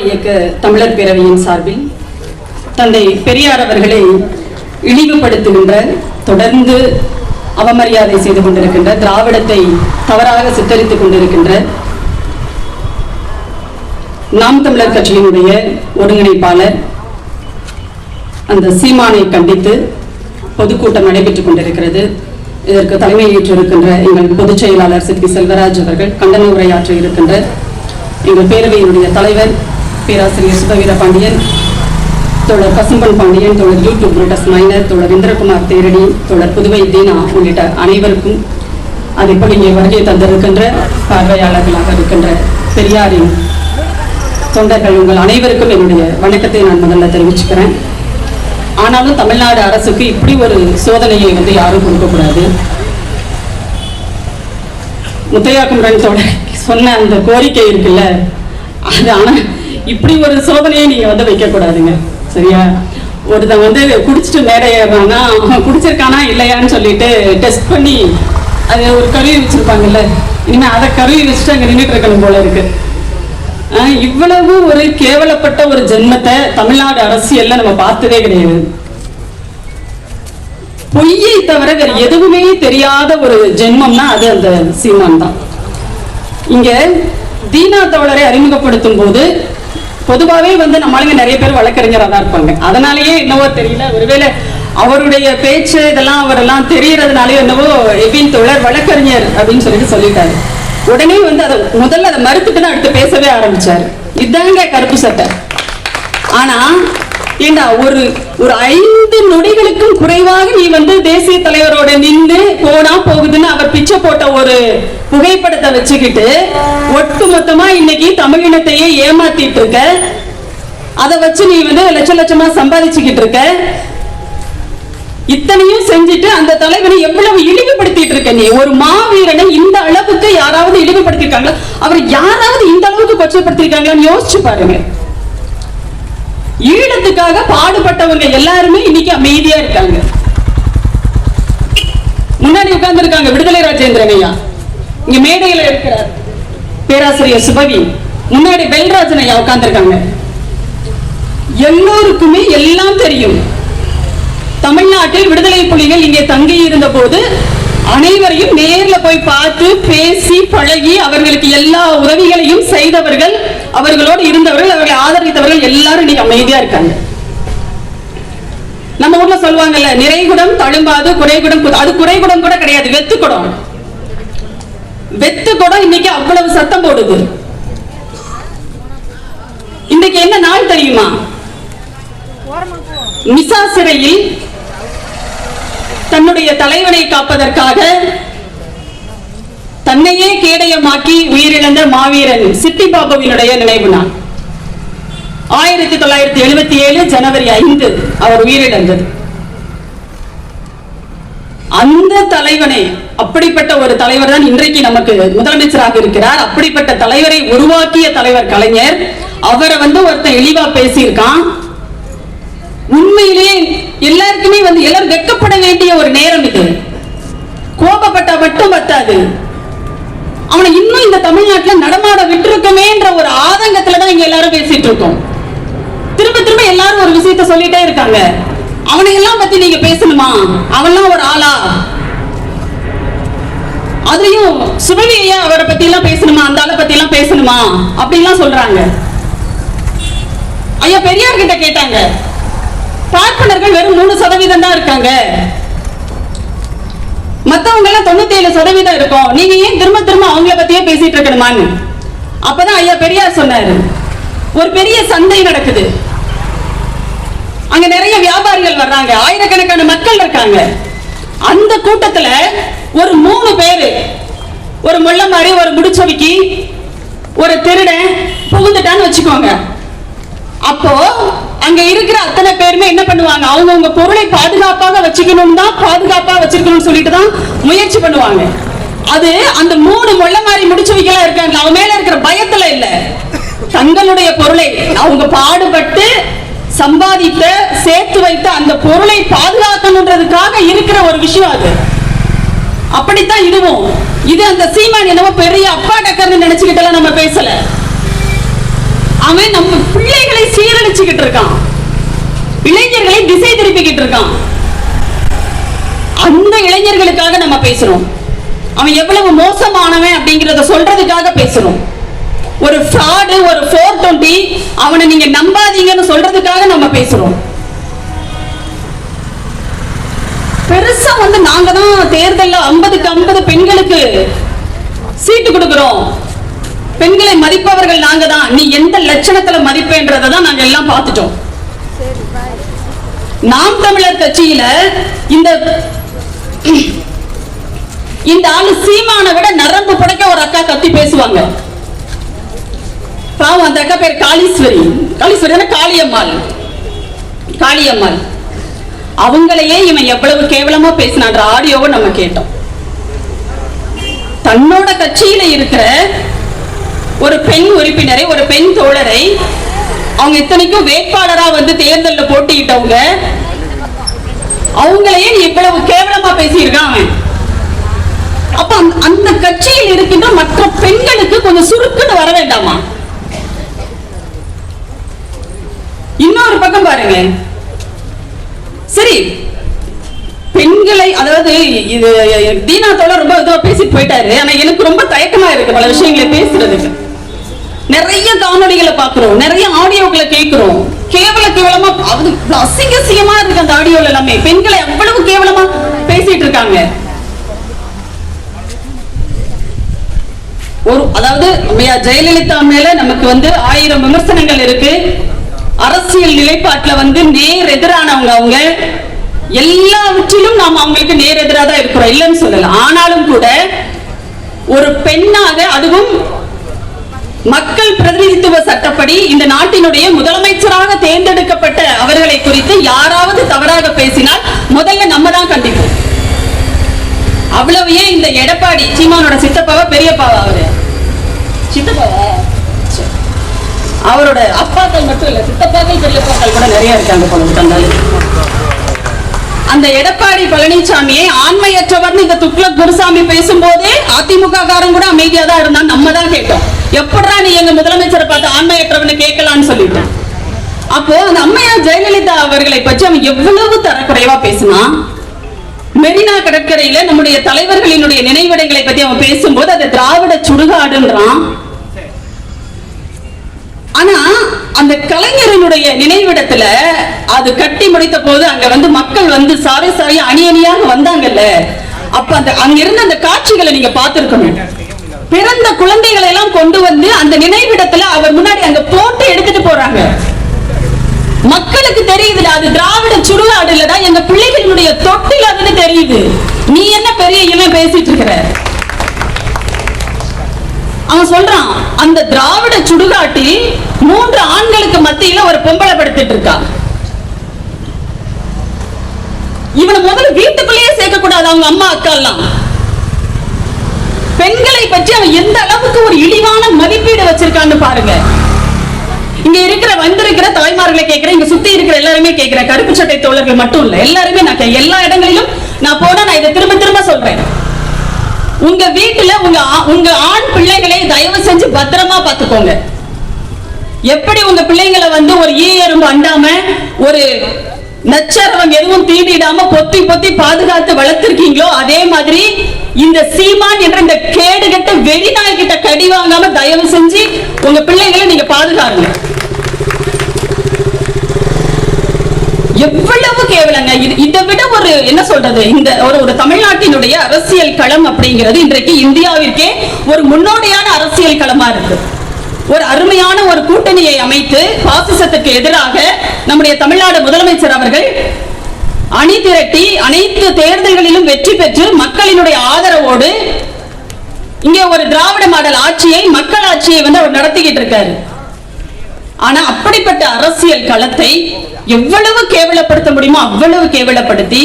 இயக்க தமிழர் பேரவையின் சார்பில் தந்தை பெரியார் அவர்களை இழிவுபடுத்துகின்ற தொடர்ந்து அவமரியாதை செய்து கொண்டிருக்கின்ற திராவிடத்தை தவறாக சித்தரித்துக் கொண்டிருக்கின்ற நாம் தமிழர் கட்சியினுடைய ஒருங்கிணைப்பாளர் அந்த சீமானை கண்டித்து பொதுக்கூட்டம் நடைபெற்றுக் கொண்டிருக்கிறது. இதற்கு தலைமை ஏற்றிருக்கின்ற எங்கள் பொதுச் செயலாளர் சிற்பி செல்வராஜ் அவர்கள் கண்டன உரையாற்ற இருக்கின்ற எங்கள் பேரவையினுடைய தலைவர் பேராசிரியர் சுபவீர பாண்டியன் தோழர் பசும்பன் பாண்டியன் தோழர் யூடியூப் புரோட்டஸ் மைனர் தோழர் இந்திரகுமார் தேரடி தோழர் புதுவை தீனா உள்ளிட்ட அனைவருக்கும் அதேபோல் இங்கே வருகை தந்திருக்கின்ற பார்வையாளர்களாக இருக்கின்ற பெரியாரின் தொண்டர்கள் உங்கள் அனைவருக்கும் என்னுடைய வணக்கத்தை நான் முதல்ல தெரிவிச்சுக்கிறேன். ஆனாலும் தமிழ்நாடு அரசுக்கு இப்படி ஒரு சோதனையை வந்து யாரும் கொடுக்கக்கூடாது. முத்தையா குமரன் தோழர் சொன்ன அந்த கோரிக்கை இருக்குல்ல அது ஆனால் இப்படி ஒரு சோதனையை நீங்க வந்து வைக்க கூடாதுங்க சரியா? ஒருத்தன் வந்து குடிச்சிட்டு மேடை அவன் குடிச்சிருக்கானா இல்லையான்னு சொல்லிட்டு டெஸ்ட் பண்ணி அது ஒரு கருவி வச்சிருப்பாங்கல்ல இனிமே அதை கருவி வச்சுட்டு அங்க நின்றுட்டு இருக்கணும் போல இருக்கு. ஆஹ் இவ்வளவு ஒரு கேவலப்பட்ட ஒரு ஜென்மத்தை தமிழ்நாடு அரசியல்ல நம்ம பார்த்ததே கிடையாது. பொய்யை தவிர வேற எதுவுமே தெரியாத ஒரு ஜென்மம்னா அது அந்த சீமான் தான். இங்க தீனா தோழரை அறிமுகப்படுத்தும் போது பொதுவாகவே வந்து நம்மளுங்க நிறைய பேர் வழக்கறிஞராக தான் இருப்பாங்க. அதனாலேயே என்னவோ தெரியல. ஒருவேளை அவருடைய பேச்சு இதெல்லாம் அவரெல்லாம் தெரியறதுனாலே என்னவோ எபின் தோழர் வழக்கறிஞர் அப்படின்னு சொல்லிட்டு சொல்லிட்டாரு. உடனே வந்து அதை முதல்ல அதை மறுத்துட்டு தான் அடுத்து பேசவே ஆரம்பிச்சாரு. இதாங்க கருப்பு சட்டை. ஆனா ஏண்டா ஒரு ஒரு ஐந்து நொடிகளுக்கும் குறைவாக நீ வந்து தேசிய தலைவரோட நின்று போனா போகுதுன்னு அவர் பிச்சை போட்ட ஒரு புகைப்படத்தை வச்சுக்கிட்டு ஒட்டு மொத்தமா இன்னைக்கு தமிழினத்தையே ஏமாத்திட்டு இருக்க. அதை வச்சு நீ வந்து லட்ச லட்சமா சம்பாதிச்சுக்கிட்டு இருக்க. இத்தனையும் செஞ்சுட்டு அந்த தலைவனை எவ்வளவு இழிவுபடுத்திட்டு இருக்க நீ? ஒரு மாவீரனை இந்த அளவுக்கு யாராவது இழிவுபடுத்திருக்காங்களா? அவர் யாராவது இந்த அளவுக்கு கொச்சப்படுத்திருக்காங்களான்னு யோசிச்சு பாருங்க. ஈழத்துக்காக பாடுபட்டவங்க எல்லாருமே இன்னைக்கு அமைதியா இருக்காங்க. முன்னாடி உட்கார்ந்து இருக்காங்க விடுதலை ராஜேந்திரன் ஐயா. இங்க மேடையில இருக்கிறார் பேராசிரியர் சுபவி. முன்னாடி வெல்ராஜன் ஐயா உட்கார்ந்து எல்லோருக்குமே எல்லாம் தெரியும். தமிழ்நாட்டில் விடுதலை புலிகள் இங்கே தங்கி இருந்த போது அனைவரையும் நேர்ல போய் பார்த்து பேசி பழகி அவர்களுக்கு எல்லா உதவிகளையும் செய்தவர்கள் அவர்களோடு இருந்தவர்கள் அவர்களை ஆதரித்தவர்கள் எல்லாரும் இன்னைக்கு அமைதியா இருக்காங்க. நம்ம ஊர்ல சொல்லுவாங்கல்ல நிறைகுடம் தழும்பாது குறைகுடம் அது குறைகுடம் கூட கிடையாது வெத்து குடம். வெத்து குடம் இன்னைக்கு அவ்வளவு சத்தம் போடுது. இன்னைக்கு என்ன நாள் தெரியுமா? மிசா சிறையில் தன்னுடைய தலைவனை காப்பதற்காக தன்னையே கேடயமாக்கி உயிரிழந்த மாவீரன் சித்தி பாபுவினுடைய நினைவு நாள். ஆயிரத்தி தொள்ளாயிரத்தி எழுபத்தி ஏழு ஜனவரி ஐந்து அவர் உயிரிழந்தது. அந்த தலைவனை அப்படிப்பட்ட ஒரு தலைவர் தான் இன்றைக்கு நமக்கு முதலமைச்சராக இருக்கிறார். அப்படிப்பட்ட தலைவரை உருவாக்கிய தலைவர் கலைஞர். அவரை வந்து ஒருத்தன் இழிவா பேசியிருக்கான். உண்மையிலேயே எல்லாருக்குமே வந்து எல்லாரும் வெட்கப்பட வேண்டிய ஒரு நேரம் இது. கோபப்பட்டா மட்டும் பத்தாது. அவனை இன்னும் இந்த தமிழ்நாட்டுல நடமாட விட்டுருக்கமேன்ற ஒரு ஆதங்கத்துல தான் இங்க எல்லாரும் பேசிட்டு இருக்கோம். திரும்ப திரும்ப எல்லாரும் ஒரு விஷயத்த சொல்லிட்டே இருக்காங்க. அவனை எல்லாம் பத்தி நீங்க பேசணுமா? அவன்லாம் ஒரு ஆளா? அதுலயும் சுபவி ஐயா அவரை பத்தி எல்லாம் பேசணுமா? அந்த ஆளை பத்தி எல்லாம் பேசணுமா? அப்படின்லாம் சொல்றாங்க. ஐயா பெரியார் கிட்ட கேட்டாங்க. பார்ப்பனர்கள் வெறும் மூணு சதவீதம் தான் இருக்காங்க. மத்தவங்க எல்லாம் தொண்ணூத்தி ஏழு சதவீதம் இருக்கும். நீங்க ஏன் திரும்ப திரும்ப அவங்கள பத்தியே பேசிட்டு இருக்கணுமான்னு? அப்பதான் ஐயா பெரியார் சொன்னாரு. ஒரு பெரிய சந்தை நடக்குது. அங்க நிறைய வியாபாரிகள் வர்றாங்க. ஆயிரக்கணக்கான மக்கள் இருக்காங்க. அந்த கூட்டத்துல ஒரு மூணு பேரு ஒரு முள்ள மாதிரி ஒரு முடிச்சவிக்கி ஒரு திருடன் புகுந்துட்டான்னு வச்சுக்கோங்க. அப்போ அங்க இருக்கிற அத்தனை பேருமே என்ன பண்ணுவாங்க? அவங்கவுங்க பொருளை பாதுகாப்பாக வச்சுக்கணும் தான் பாதுகாப்பா வச்சிருக்கணும்னு சொல்லிட்டு தான் முயற்சி பண்ணுவாங்க. அது அந்த மூணு முள்ள மாதிரி முடிச்சு வைக்கலாம் இருக்காங்க அவன் மேல இருக்கிற பயத்துல இல்ல. தங்களுடைய பொருளை அவங்க பாடுபட்டு சம்பாதித்த சேர்த்து வைத்த அந்த பொருளை பாதுகாக்கணுன்றதுக்காக இருக்கிற ஒரு விஷயம் அது. அப்படித்தான் இதுவும். இது அந்த சீமான் என்னவோ பெரிய அப்பா டக்கர்னு நினைச்சுக்கிட்டலாம் நம்ம பேசல. அவன் நம்ம பிள்ளைகளை சீரழிச்சுக்கிட்டு இருக்கான். இளைஞர்களை திசை திருப்பிக்கிட்டு இருக்கான். அந்த இளைஞர்களுக்காக நம்ம பேசுறோம். அவன் எவ்வளவு மோசமானவன் அப்படிங்கறத சொல்றதுக்காக பேசுறோம். ஒரு ஃப்ராடு ஒரு ஃபோர் டுவெண்ட்டி அவனை நீங்க நம்பாதீங்கன்னு சொல்றதுக்காக நம்ம பேசுறோம். பெருசா வந்து நாங்க தான் தேர்தலில் ஐம்பதுக்கு ஐம்பது பெண்களுக்கு சீட்டு கொடுக்குறோம். பெண்களை மதிப்பவர்கள் நாங்க தான் நீ எந்த லட்சணத்துல மதிப்பேன்றதை தான் நாங்க எல்லாம் பார்த்துட்டோம். நாம் தமிழர் கட்சியில இந்த இந்த ஆளு சீமான விட நரம்பு புடைக்க ஒரு அக்கா கத்தி பேசுவாங்க. பாவம் அந்த அக்கா பேர் காளீஸ்வரி. காளீஸ்வரி காளியம்மாள். காளியம்மாள். அவங்களையே இவன் எவ்வளவு கேவலமா பேசினான்ற ஆடியோவை நம்ம கேட்டோம். தன்னோட கட்சியில இருக்கிற ஒரு பெண் உறுப்பினரை ஒரு பெண் தோழரை அவங்க இத்தனைக்கும் வேட்பாளரா வந்து தேர்தலில் போட்டிக்கிட்டவங்க அவங்களையே இவ்வளவு கேவலமா பேசியிருக்கான் அப்ப அந்த- அந்த கட்சியில் இருக்கின்ற மற்ற பெண்களுக்கு கொஞ்சம் சுருக்குன்னு வர வேண்டாமா? இன்னொரு பக்கம் பாருங்க. சரி பெண்களை அதாவது இது தீனா தோழர் ரொம்ப இதுவா பேசிட்டு போயிட்டாரு. ஆனா எனக்கு ரொம்ப தயக்கமா இருக்கு பல விஷயங்களை பேசுறதுக்கு. நிறைய காணொலிகளை பாக்குறோம் நிறைய ஆடியோக்களை கேட்கிறோம். கேவல கேவலமா அது அசிங்க அசிங்கமா இருக்கு அந்த ஆடியோல எல்லாமே. பெண்களை அவ்வளவு கேவலமா பேசிட்டு இருக்காங்க. ஒரு அதாவது ஜெயலலிதா மேல நமக்கு வந்து ஆயிரம் விமர்சனங்கள் இருக்கு. அரசியல் நிலைப்பாட்டுல வந்து நேர் எதிரானவங்க அவங்க. எல்லாவற்றிலும் நாம் அவங்களுக்கு நேர் எதிராக தான் இருக்கிறோம். இல்லைன்னு சொல்லலாம் ஆனாலும் கூட ஒரு பெண்ணாக அதுவும் மக்கள் பிரதிநிதித்துவ சட்டப்படி இந்த நாட்டினுடைய முதலமைச்சராக தேர்ந்தெடுக்கப்பட்ட அவர்களை குறித்து யாராவது தவறாக பேசினால் முதல்ல நம்ம தான் கண்டிப்போம். அவ்வளவு ஏன் இந்த எடப்பாடி சீமானோட சித்தப்பாவா பெரியப்பாவா அவரு? சித்தப்பாவா? அவரோட அப்பாக்கள் மட்டும் இல்ல சித்தப்பாக்கள் பெரியப்பாக்கள் கூட நிறைய இருக்காங்க போல தந்தாலும் அந்த எடப்பாடி பழனிசாமியை ஆண்மையற்றவர்னு இந்த துக்ளக் குருசாமி பேசும்போதே அதிமுக காரன் கூட அமைதியா தான் இருந்தான். நம்ம தான் கேட்டோம். எப்படா நீ எங்க முதலமைச்சரை பார்த்து ஆண்மையற்றவன்னு கேட்கலான்னு சொல்லிட்டேன். அப்போ அந்த அம்மையா ஜெயலலிதா அவர்களை பற்றி அவன் எவ்வளவு தரக்குறைவா பேசினா? மெரினா கடற்கரையில நம்முடைய தலைவர்களினுடைய நினைவிடங்களை பத்தி அவன் பேசும்போது அது திராவிட சுடுகாடுன்றான். ஆனா அந்த கலைஞரனுடைய நினைவிடத்துல அது கட்டி முடித்த போது அங்க வந்து மக்கள் வந்து சாரி சாரி அணி அணியாக வந்தாங்கல்ல. அப்ப அந்த அங்க இருந்த அந்த காட்சிகளை நீங்க பார்த்திருக்கணும். பிறந்த குழந்தைகளை எல்லாம் கொண்டு வந்து அந்த நினைவிடத்துல அவர் முன்னாடி அங்க போட்டு எடுத்துட்டு போறாங்க. மக்களுக்கு தெரியுதுல அது திராவிட சுடுகாடு இல்லதான் எங்க பிள்ளைகளுடைய தொட்டில் அதுன்னு தெரியுது. நீ என்ன பெரிய இவன் பேசிட்டு இருக்கிற? அவன் சொல்றான் அந்த திராவிட சுடுகாட்டில் மூன்று ஆண்களுக்கு மத்தியில ஒரு பொம்பளை படுத்துட்டு இருக்கா. இவனை முதல்ல வீட்டுக்குள்ளேயே சேர்க்க கூடாது அவங்க அம்மா அக்கா எல்லாம் பெண்களை பற்றி அவன் எந்த அளவுக்கு ஒரு இழிவான மதிப்பீடு வச்சிருக்கான்னு பாருங்க. இங்க இருக்கிற வந்திருக்கிற தாய்மார்களை கேட்கிறேன் இங்க சுத்தி இருக்கிற எல்லாருமே கேட்கிறேன். கருப்பு சட்டை தோழர்கள் மட்டும் இல்ல எல்லாருமே நான் எல்லா இடங்களிலும் நான் போனா நான் இதை திரும்ப திரும்ப சொல்றேன். உங்க வீட்டுல உங்க ஆ- உங்க ஆண் பிள்ளைகளை தயவு செஞ்சு பத்திரமா பாத்துக்கோங்க எப்படி உங்க பிள்ளைங்களை வந்து ஒரு ஈ எறும்பு அண்டாம ஒரு நச்சரவம் எதுவும் தீண்டிடாம பொத்தி பொத்தி பாதுகாத்து வளர்த்திருக்கீங்களோ அதே மாதிரி இந்த சீமான் என்ற இந்த கேடுகட்ட வெறிநாய் கிட்ட கடி வாங்காம தயவு செஞ்சு உங்க பிள்ளைங்களை நீங்க பாதுகாருங்க. எவ்வளவு கேவலங்க. இது இதை விட ஒரு என்ன சொல்றது இந்த ஒரு ஒரு தமிழ்நாட்டினுடைய அரசியல் களம் அப்படிங்கிறது இன்றைக்கு இந்தியாவிற்கே ஒரு முன்னோடியான அரசியல் களமா இருக்கு. ஒரு அருமையான ஒரு கூட்டணியை அமைத்து பாசிசத்துக்கு எதிராக நம்முடைய தமிழ்நாடு முதலமைச்சர் அவர்கள் அணி திரட்டி அனைத்து தேர்தல்களிலும் வெற்றி பெற்று மக்களினுடைய ஆதரவோடு இங்கே ஒரு திராவிட மாடல் ஆட்சியை மக்கள் ஆட்சியை வந்து அவர் நடத்திக்கிட்டு இருக்காரு. ஆனா அப்படிப்பட்ட அரசியல் களத்தை எவ்வளவு கேவலப்படுத்த முடியுமோ அவ்வளவு கேவலப்படுத்தி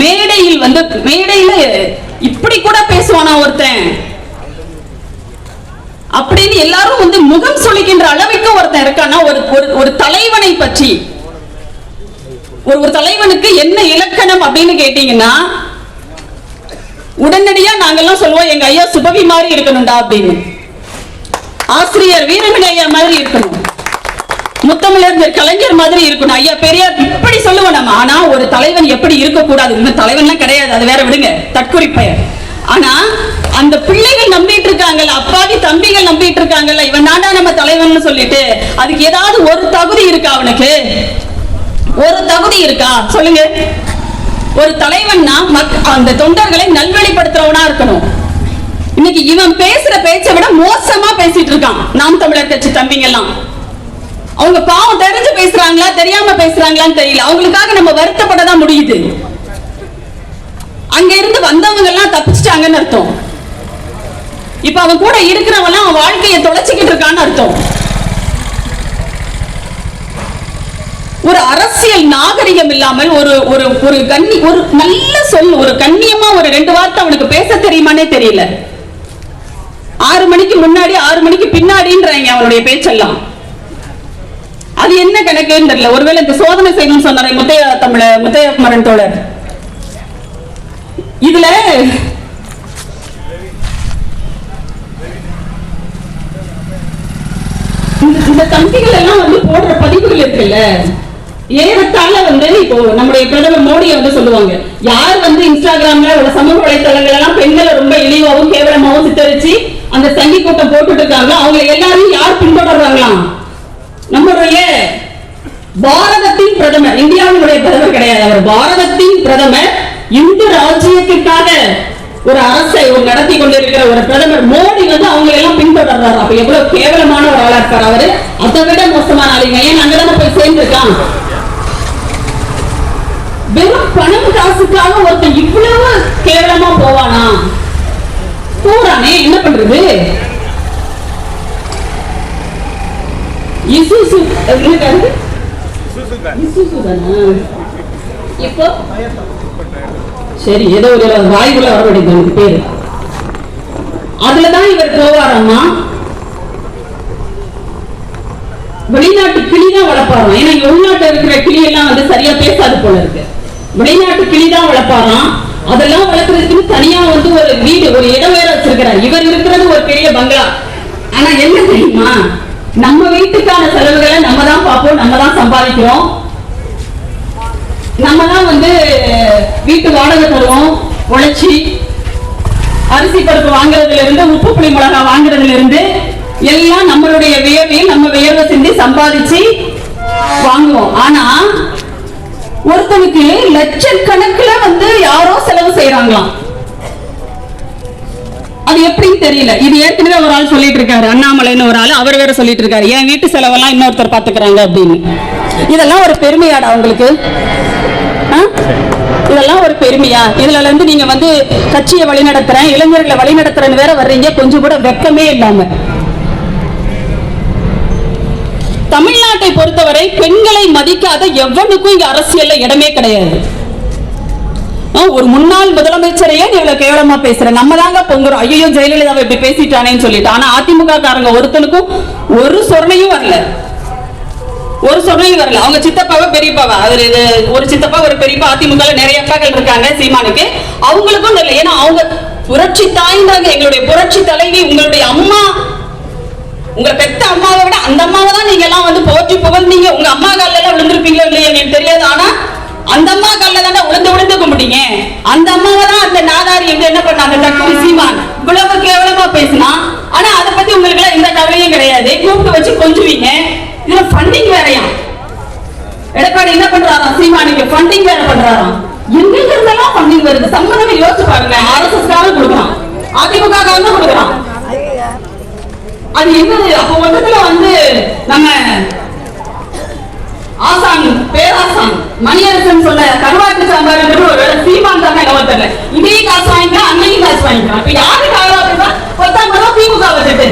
மேடையில் வந்து மேடையில இப்படி கூட பேசுவானா ஒருத்தன்? அப்படின்னு எல்லாரும் வந்து முகம் சுளிக்கின்ற அளவுக்கு ஒருத்தன் இருக்கானா ஒரு ஒரு ஒரு தலைவனை பற்றி. ஒரு ஒரு தலைவனுக்கு என்ன இலக்கணம் அப்படின்னு கேட்டீங்கன்னா உடனடியா நாங்கெல்லாம் சொல்லுவோம் எங்க ஐயா சுபவி மாதிரி இருக்கணும்டா அப்படின்னு. ஆசிரியர் வீரமணி ஐயா மாதிரி இருக்கணும். முத்தமிழர் கலைஞர் மாதிரி இருக்கணும். ஐயா பெரியார் இப்படி சொல்லுவோம் நம்ம. ஆனா ஒரு தலைவன் எப்படி இருக்கக்கூடாது? இன்னும் தலைவன்லாம் கிடையாது. அது வேற விடுங்க. தற்குறிப்பெயர் ஆனா அந்த பிள்ளைகள் நம்பிட்டு இருக்காங்கல்ல அப்பாவி தம்பிகள் நம்பிட்டு இருக்காங்கல்ல இவன் நாடா நம்ம தலைவன் சொல்லிட்டு அதுக்கு ஏதாவது ஒரு தகுதி இருக்கா அவனுக்கு? ஒரு தகுதி இருக்கா? சொல்லுங்க. ஒரு தலைவன்னா மக்- அந்த தொண்டர்களை நல்வழிப்படுத்துறவனா இருக்கணும். இன்னைக்கு இவன் பேசுற பேச்சை விட மோசமா பேசிட்டு இருக்கான். நாம் தமிழர் கட்சி தம்பிங்க எல்லாம் அவங்க பாவம் தெரிஞ்சு பேசுறாங்களா தெரியாம பேசுறாங்களான்னு தெரியல. அவங்களுக்காக நம்ம வருத்தப்பட தான் முடியுது. அங்க இருந்து வந்தவங்க எல்லாம் தப்பிச்சிட்டாங்கன்னு அர்த்தம். இப்ப அவன் கூட இருக்கிறவன் அவன் வாழ்க்கையை தொலைச்சிக்கிட்டு இருக்கான்னு அர்த்தம். ஒரு அரசியல் நாகரிகம் இல்லாமல் ஒரு ஒரு ஒரு கண்ணி ஒரு நல்ல சொல் ஒரு கண்ணியமா ஒரு ரெண்டு வார்த்தை அவனுக்கு பேச தெரியுமானே தெரியல. ஆறு மணிக்கு முன்னாடி ஆறு மணிக்கு பின்னாடின்றாங்க அவனுடைய பேச்செல்லாம். அது என்ன கணக்குன்னு தெரியல. ஒருவேளை இந்த சோதனை செய்யணும்னு சொன்னாரே முத்தையா தமிழ முத்தைய மரன் தோழர். இதுல இந்த- இந்த தம்பிகள் எல்லாம் வந்து போடுற பதிவுகள் இருக்குல்ல? ஏறத்தாழ வந்து இப்போ நம்முடைய பிரதமர் மோடி வந்து சொல்லுவாங்க. யார் வந்து இன்ஸ்டாகிராம்ல உள்ள சமூக வலைத்தளங்கள் எல்லாம் பெண்களை ரொம்ப இழிவாகவும் கேவலமாகவும் சித்தரிச்சு அந்த சங்கி கூட்டம் போட்டுட்டு இருக்காங்களோ அவங்க எல்லாரையும் யார் பின்தொடர்றாங்களாம்? நம்மளுடைய பாரதத்தின் பிரதமர் இந்தியாவினுடைய பிரதமர் கிடையாது அவர். பாரதத்தின் பிரதமர் இந்த ராஜ்யத்திற்காக ஒரு அரசை நடத்தி கொண்டிருக்கிற ஒரு பிரதமர் மோடி வந்து அவங்க எல்லாம் பின்தொடர்றாரு அப்ப எவ்வளவு கேவலமான ஒரு ஆளா இருக்கார் அவரு. அதை விட மோசமான ஆளுங்க ஏன் அங்கதான போய் சேர்ந்திருக்கான்? வெறும் பணம் காசுக்காக ஒருத்தன் இவ்வளவு கேவலமா போவானா? போறானே. என்ன பண்றது? இப்போ? சரி ஏதோ ஒரு வாய்வுல வர வேண்டியது பேரு. அதுலதான் இவர் போவாராம்மா வெளிநாட்டு கிளி தான் வளர்ப்பாராம். ஏன்னா இங்க உள்நாட்டுல இருக்கிற கிளி எல்லாம் வந்து சரியா பேசாது போல இருக்கு. வெளிநாட்டு கிளி தான் வளர்ப்பாராம். அதெல்லாம் வளர்க்கறதுக்கு தனியா வந்து ஒரு வீடு ஒரு இடம் வேற வச்சிருக்கிறார். இவர் இருக்கிறது ஒரு பெரிய பங்களா. ஆனா என்ன தெரியுமா? நம்ம வீட்டுக்கான செலவுகளை நம்ம தான் பார்ப்போம் நம்ம தான் சம்பாதிக்கிறோம். நம்ம தான் வந்து வீட்டு வாடகை தருவோம் உழைச்சி அரிசி பருப்பு வாங்குறதுல இருந்து உப்பு புளி மிளகா வாங்குறதுல இருந்து எல்லாம் நம்மளுடைய வியர்வையும் நம்ம வியர்வை செஞ்சு சம்பாதிச்சு வாங்குவோம். ஆனா ஒருத்தனுக்கு லட்சக்கணக்கில் வந்து யாரோ செலவு செய்யறாங்களாம் அது எப்படின்னு தெரியல. இது ஏற்கனவே ஒரு ஆள் சொல்லிட்டு இருக்காரு அண்ணாமலைன்னு ஒரு ஆள். அவர் வேற சொல்லிட்டு இருக்காரு என் வீட்டு செலவெல்லாம் இன்னொருத்தர் பாத்துக்கிறாங்க அப்படின்னு. இதெல்லாம் ஒரு பெருமையாடா உங்களுக்கு? ஆ? இதெல்லாம் ஒரு பெருமையா? இதுல இருந்து நீங்க வந்து கட்சியை வழிநடத்துறேன் இளைஞர்களை வழிநடத்துறேன்னு வேற வர்றீங்க. கொஞ்சம் கூட வெக்கமே இல்லாம. தமிழ்நாட்டை பொறுத்தவரை பெண்களை மதிக்காத எவனுக்கும் இங்க அரசியல்ல இடமே கிடையாது. ஒரு முன்னாள் முதலமைச்சரையே நீ இவ்வளவு கேவலமா பேசுற. நம்ம தாங்க பொங்குறோம். ஐயோ ஜெயலலிதாவை இப்படி பேசிட்டானேன்னு சொல்லிட்டு. ஆனா அதிமுக காரங்க ஒருத்தனுக்கும் ஒரு சொர்ணையும் வரல. ஒரு சொரணையும் வரல. அவங்க சித்தப்பாவை பெரியப்பாவா? அவர் இது ஒரு சித்தப்பா ஒரு பெரியப்பா அதிமுக நிறைய அப்பாக்கள் இருக்காங்க சீமானுக்கு. அவங்களுக்கும் தெரியல. ஏன்னா அவங்க புரட்சி தாய்ந்தாங்க. எங்களுடைய புரட்சி தலைவி உங்களுடைய அம்மா. உங்க பெத்த அம்மாவை விட அந்த அம்மாவை தான் நீங்க எல்லாம் வந்து போற்றி புகழ்ந்தீங்க. உங்க அம்மா கால எல்லாம் விழுந்திருப்பீங்களோ இல்லையா எனக்கு தெரியாது. ஆனா அந்த அம்மா விழுந்து அந்த அம்மாவை தான் அந்த நாதாரி எங்க என்ன பண்ணாங்க? தக்குரி சீமான் இவ்வளவு கேவலமா பேசினா? ஆனா அதை பத்தி உங்களுக்கு எல்லாம் எந்த கவலையும் கிடையாது. கூப்பிட்டு வச்சு கொஞ்சுவீங்க. இதுல ஃபண்டிங் வேறையா எடப்பாடி என்ன பண்றாராம்? சீமானுக்கு ஃபண்டிங் வேற பண்றாராம். எங்க இருந்தெல்லாம் ஃபண்டிங் வருது. சம்பந்தமே யோசிச்சு பாருங்க. ஆர்எஸ்எஸ் காரன் கொடுக்குறான் அதிமுக காரன் தான் கொடுக்குறான் அது என்னது அப்ப மொத்தத்துல வந்து நம்ம ஆசான் பேராசான் மணியரசன் சொல்ல கருவாட்டு சாம்பார் ஒரு சீமான் வரல என்ன காசு வாங்கிக்கலாம் அன்னையும் காசு வாங்கிக்கலாம். இப்ப யாரு காவலா பத்தாம் ரூபா திமுக வச்சுட்டு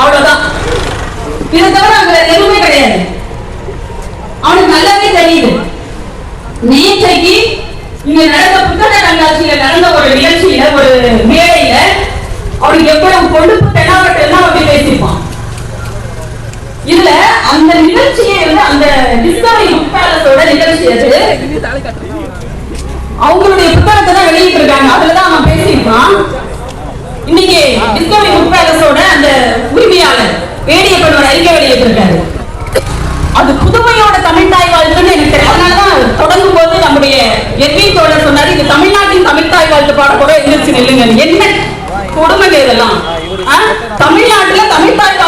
அவ்வளவுதான். இதை தவிர அங்க எதுவுமே கிடையாது. அவனுக்கு நல்லாவே தெரியுது. நேற்றைக்கு இங்க நடந்த புத்தக கண்காட்சியில நடந்த ஒரு நிகழ்ச்சியில ஒரு மேடையில அவனுக்கு எவ்வளவு கொழுப்பு தெனாவட்டு அப்படி பேசியிருப்பான். இதுல அந்த நிகழ்ச்சியை வந்து அந்த டிஸ்கவரி புக் பேலஸோட நிகழ்ச்சி அது. அவங்களுடைய புத்தகத்தை தான் வெளியிட்டு இருக்காங்க. அதுலதான் அவன் பேசியிருப்பான். இன்னைக்கு டிஸ்கவரி புக் பேலஸோட அந்த உரிமையாளர் வேடியப்பன் ஒரு அறிக்கை வெளியிட்டிருக்காரு. அது புதுமையோட தமிழ் தாய் வாழ்த்துன்னு எனக்கு தெரியும் அதனாலதான் தொடங்கும் போது நம்முடைய எர்வின் தோழர் சொன்னாரு இது தமிழ்நாட்டின் தமிழ் தாய் வாழ்த்து பாட கூட எந்திரிச்சு நில்லுங்க என்ன கொடுமை இதெல்லாம் தமிழ்நாட்டுல தமிழ் தாய்